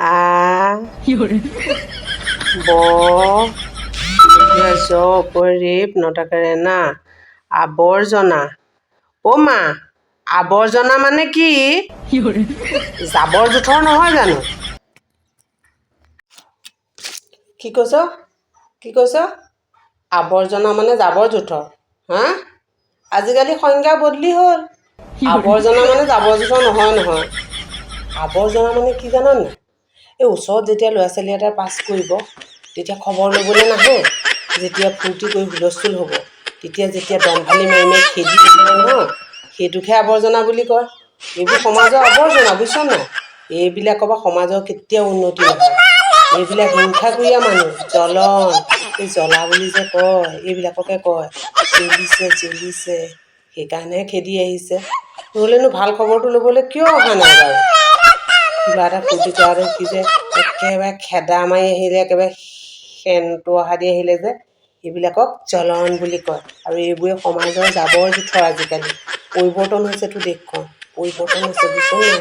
আ, ব, জ ৰেপ নটাকাৰে না আৱৰ্জনা। অ' মা, আৱৰ্জনা মানে কি? জাবৰ জোঁথৰ নহয় জানো? কি কৈছ? কি কৈছ? আৱৰ্জনা মানে জাবৰ জোঁথৰ, হা? আজিকালি সংজ্ঞা বদলি হ'ল। আৱৰ্জনা মানে জাবৰ জোঁথৰ নহয় নহয়। আৱৰ্জনা মানে কি জানা নাই এই ওচৰত যেতিয়া ল'ৰা ছোৱালী এটা পাছ কৰিব, তেতিয়া খবৰ ল'বলৈ নাহে। যেতিয়া ফূৰ্তি কৰি হুলস্থুল হ'ব, তেতিয়া যেতিয়া দমফালি মাৰি মাৰি খেদি নহয় সেইটোকহে আৱৰ্জনা বুলি কয়। এইবোৰ সমাজৰ আৱৰ্জনা, বুজিছ নাই? এইবিলাকৰ পৰা সমাজৰ কেতিয়াও উন্নতি নহয়। এইবিলাক হিংসাকুৰীয়া মানুহ, জ্বলন, এই জ্বলা বুলি যে কয়, এইবিলাককে কয়। জ্বলিছে জ্বলিছে, সেইকাৰণেহে খেদি আহিছে। নহ'লেনো ভালো খবৰটো ল'বলৈ কিয় অহা নাই বাৰু? কিবা এটা ফূৰ্তি কৰা কি যে, একেবাৰে খেদা মাৰি আহিলে, একেবাৰে সেনটো অহা দি আহিলে যে সেইবিলাকক জ্বলন বুলি কয়। আৰু এইবোৰে সমাজৰ জাবৰ জোঁথৰ আজিকালি। পৰিৱৰ্তন হৈছেতো দেশখন। পৰিৱৰ্তন হৈছে বুজিছ নাই?